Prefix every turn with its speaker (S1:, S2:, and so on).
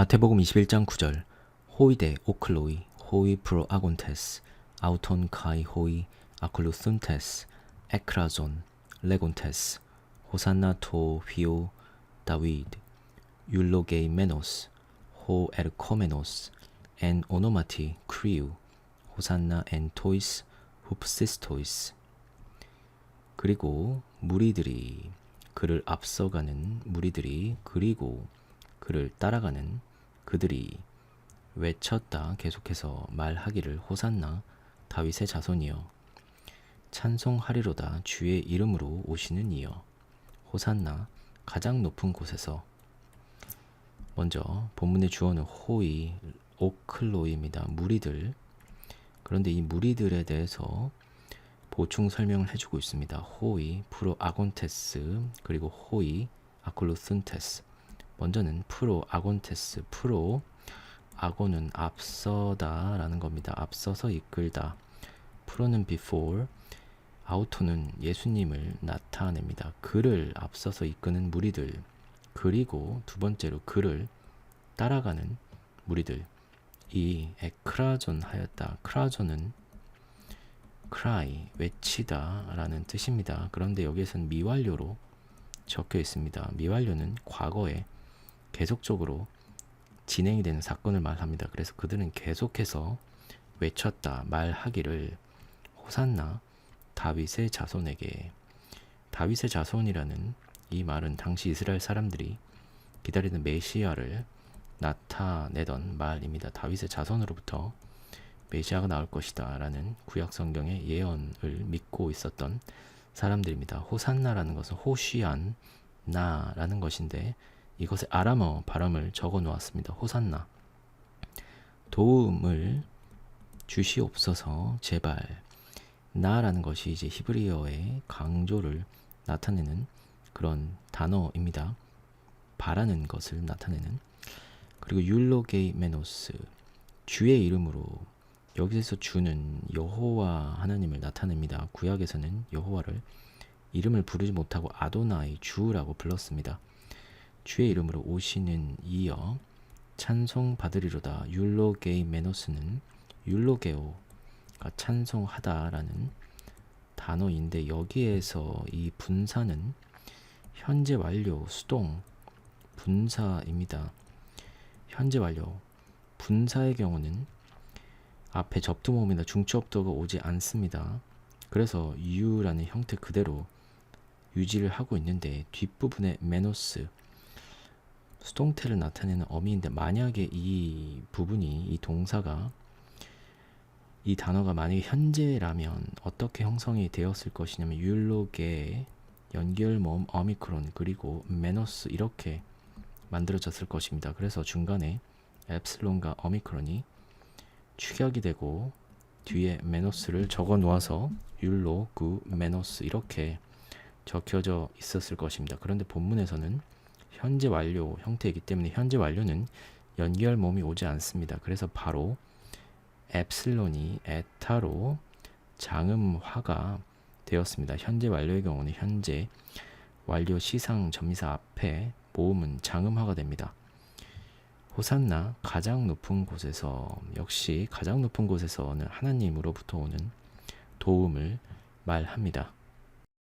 S1: 마태복음 21장 9절. 호이데 오클로이 호이 프로 아곤테스 아우톤 카이 호이 아클루순테스 에크라존 레곤테스 호산나 토 휘오 다위드 율로게이 메노스 호 에르코메노스 엔 오노마티 크리우 호산나 엔 토이스 흡시스토이스. 그리고 무리들이 그를 앞서가는 무리들이 그리고 그를 따라가는 그들이 외쳤다 계속해서 말하기를 호산나 다윗의 자손이여 찬송하리로다 주의 이름으로 오시는 이여 호산나 가장 높은 곳에서 먼저 본문의 주어는 호이 오클로이입니다. 무리들 그런데 이 무리들에 대해서 보충 설명을 해주고 있습니다. 호이 프로 아곤테스 그리고 호이 아콜로슨테스 먼저는 프로 아곤테스 프로 아곤은 앞서다라는 겁니다. 앞서서 이끌다. 프로는 before 아우토는 예수님을 나타냅니다. 그를 앞서서 이끄는 무리들 그리고 두 번째로 그를 따라가는 무리들 이 에크라존 하였다. 크라존은 cry 외치다 라는 뜻입니다. 그런데 여기에서는 미완료로 적혀 있습니다. 미완료는 과거에 계속적으로 진행이 되는 사건을 말합니다. 그래서 그들은 계속해서 외쳤다 말하기를 호산나 다윗의 자손에게 다윗의 자손이라는 이 말은 당시 이스라엘 사람들이 기다리는 메시아를 나타내던 말입니다. 다윗의 자손으로부터 메시아가 나올 것이다 라는 구약 성경의 예언을 믿고 있었던 사람들입니다. 호산나라는 것은 호시안 나라는 것인데 이것의 아람어 발음을 적어 놓았습니다. 호산나 도움을 주시옵소서 제발 나라는 것이 이제 히브리어의 강조를 나타내는 그런 단어입니다. 바라는 것을 나타내는 그리고 율로게이 메노스 주의 이름으로 여기서 주는 여호와 하나님을 나타냅니다. 구약에서는 여호와를 이름을 부르지 못하고 아도나이 주라고 불렀습니다. 주의 이름으로 오시는 이여 찬송 받으리로다 율로게이 메노스는 율로게오가 찬송하다라는 단어인데 여기에서 이 분사는 현재 완료 수동 분사입니다. 현재 완료 분사의 경우는 앞에 접두 모음이나 중추업도가 오지 않습니다. 그래서 유라는 형태 그대로 유지를 하고 있는데 뒷부분에 메노스 수동태를 나타내는 어미인데 만약에 이 부분이 이 동사가 이 단어가 만약에 현재라면 어떻게 형성이 되었을 것이냐면 율로게 연결모음 어미크론 그리고 메노스 이렇게 만들어졌을 것입니다. 그래서 중간에 엡슬론과 어미크론이 축약이 되고 뒤에 메노스를 적어 놓아서 율로 구 메노스 이렇게 적혀져 있었을 것입니다. 그런데 본문에서는 현재 완료 형태이기 때문에 현재 완료는 연결 몸이 오지 않습니다. 그래서 바로 엡슬론이 에타로 장음화가 되었습니다. 현재 완료의 경우는 현재 완료 시상 점미사 앞에 모음은 장음화가 됩니다. 호산나 가장 높은 곳에서 역시 가장 높은 곳에서는 하나님으로부터 오는 도움을 말합니다.